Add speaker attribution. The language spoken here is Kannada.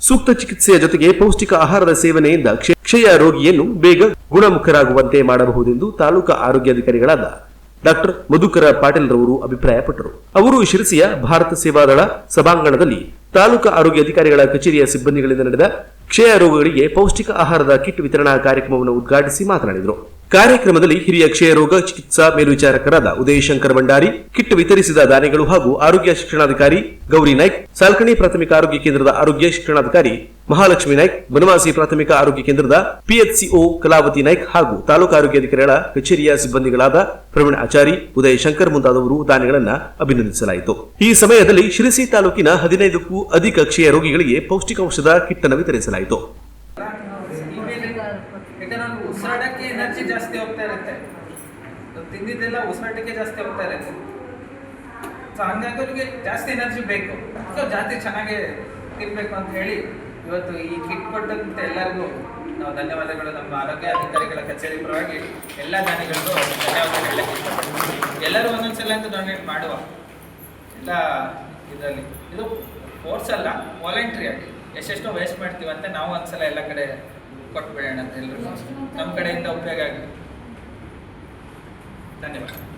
Speaker 1: ಸೂಕ್ತ ಚಿಕಿತ್ಸೆಯ ಜೊತೆಗೆ ಪೌಷ್ಟಿಕ ಆಹಾರದ ಸೇವನೆಯಿಂದ ಕ್ಷ- ಕ್ಷಯ ರೋಗಿಯನ್ನು ಬೇಗ ಗುಣಮುಖರಾಗುವಂತೆ ಮಾಡಬಹುದೆಂದು ತಾಲೂಕಾ ಆರೋಗ್ಯಾಧಿಕಾರಿಗಳಾದ ಡಾಕ್ಟರ್ ಮಧುಕರ ಪಾಟೀಲ್ ರವರು ಅಭಿಪ್ರಾಯಪಟ್ಟರು. ಅವರು ಶಿರಸಿಯ ಭಾರತ ಸೇವಾದಳ ಸಭಾಂಗಣದಲ್ಲಿ ತಾಲೂಕಾ ಆರೋಗ್ಯ ಅಧಿಕಾರಿಗಳ ಕಚೇರಿಯ ಸಿಬ್ಬಂದಿಗಳಿಂದ ನಡೆದ ಕ್ಷಯ ರೋಗಗಳಿಗೆ ಪೌಷ್ಟಿಕ ಆಹಾರದ ಕಿಟ್ ವಿತರಣಾ ಕಾರ್ಯಕ್ರಮವನ್ನು ಉದ್ಘಾಟಿಸಿ ಮಾತನಾಡಿದರು. ಕಾರ್ಯಕ್ರಮದಲ್ಲಿ ಹಿರಿಯ ಕ್ಷಯ ರೋಗ ಚಿಕಿತ್ಸಾ ಮೇಲ್ವಿಚಾರಕರಾದ ಉದಯ ಶಂಕರ್ ಭಂಡಾರಿ ಕಿಟ್ ವಿತರಿಸಿದ ದಾನಿಗಳು ಹಾಗೂ ಆರೋಗ್ಯ ಶಿಕ್ಷಣಾಧಿಕಾರಿ ಗೌರಿ ನಾಯ್ಕ್, ಸಾಲ್ಕಣಿ ಪ್ರಾಥಮಿಕ ಆರೋಗ್ಯ ಕೇಂದ್ರದ ಆರೋಗ್ಯ ಶಿಕ್ಷಣಾಧಿಕಾರಿ ಮಹಾಲಕ್ಷ್ಮಿ ನಾಯ್ಕ್, ಬನವಾಸಿ ಪ್ರಾಥಮಿಕ ಆರೋಗ್ಯ ಕೇಂದ್ರದ ಪಿಎಚ್ಸಿಒ ಕಲಾವತಿ ನಾಯ್ಕ್ ಹಾಗೂ ತಾಲೂಕು ಆರೋಗ್ಯಾಧಿಕಾರಿಗಳ ಕಚೇರಿಯ ಸಿಬ್ಬಂದಿಗಳಾದ ಪ್ರವೀಣ್ ಆಚಾರಿ ಉದಯ ಶಂಕರ್ ಮುಂತಾದವರು ದಾನಿಗಳನ್ನು ಅಭಿನಂದಿಸಲಾಯಿತು. ಈ ಸಮಯದಲ್ಲಿ ಶಿರಸಿ ತಾಲೂಕಿನ ಹದಿನೈದಕ್ಕೂ ಅಧಿಕ ಕ್ಷಯ ರೋಗಿಗಳಿಗೆ ಪೌಷ್ಟಿಕಾಂಶದ ಕಿಟ್ ಅನ್ನು ವಿತರಿಸಲಾಯಿತು
Speaker 2: ಉಸಿರಾಡಕ್ಕೆ ಎನರ್ಜಿ ಜಾಸ್ತಿ ಹೋಗ್ತಾ ಇರುತ್ತೆ. ತಿಂದಿದ್ದೆಲ್ಲ ಉಸಿರಾಟಕ್ಕೆ ಜಾಸ್ತಿ ಹೋಗ್ತಾ ಇರುತ್ತೆ. ಸೊ ಹಂಗಾಗಿ ಅವ್ರಿಗೆ ಜಾಸ್ತಿ ಎನರ್ಜಿ ಬೇಕು. ಸೊ ಜಾಸ್ತಿ ಚೆನ್ನಾಗಿ ತಿನ್ಬೇಕು ಅಂತ ಹೇಳಿ ಇವತ್ತು ಈ ಕಿಟ್ ಕೊಟ್ಟಂತ ಎಲ್ಲರಿಗೂ ನಾವು ಧನ್ಯವಾದಗಳು. ನಮ್ಮ ಆರೋಗ್ಯ ಅಧಿಕಾರಿಗಳ ಕಚೇರಿ ಪರವಾಗಿ ಎಲ್ಲ ದಾನಿಗಳಿಗೂ ಧನ್ಯವಾದಗಳು. ಎಲ್ಲರೂ ಒಂದೊಂದ್ಸಲ ಅಂತ ಡೊನೇಟ್ ಮಾಡುವ ಎಲ್ಲ ಇದರಲ್ಲಿ. ಇದು ಫೋರ್ಸ್ ಅಲ್ಲ ವಾಲಂಟ್ರಿ ಆಗಿ. ಎಷ್ಟೆಷ್ಟೋ ವೇಸ್ಟ್ ಮಾಡ್ತೀವಿ ಅಂತ ನಾವು ಒಂದ್ಸಲ ಎಲ್ಲ ಕಡೆ ಕೊಟ್ಬಿಡೋಣ ಅಂತ ಎಲ್ಲರಿಗೂ ನಮ್ಮ ಕಡೆಯಿಂದ ಉಪಯೋಗ ಆಗಲಿ. ಧನ್ಯವಾದ.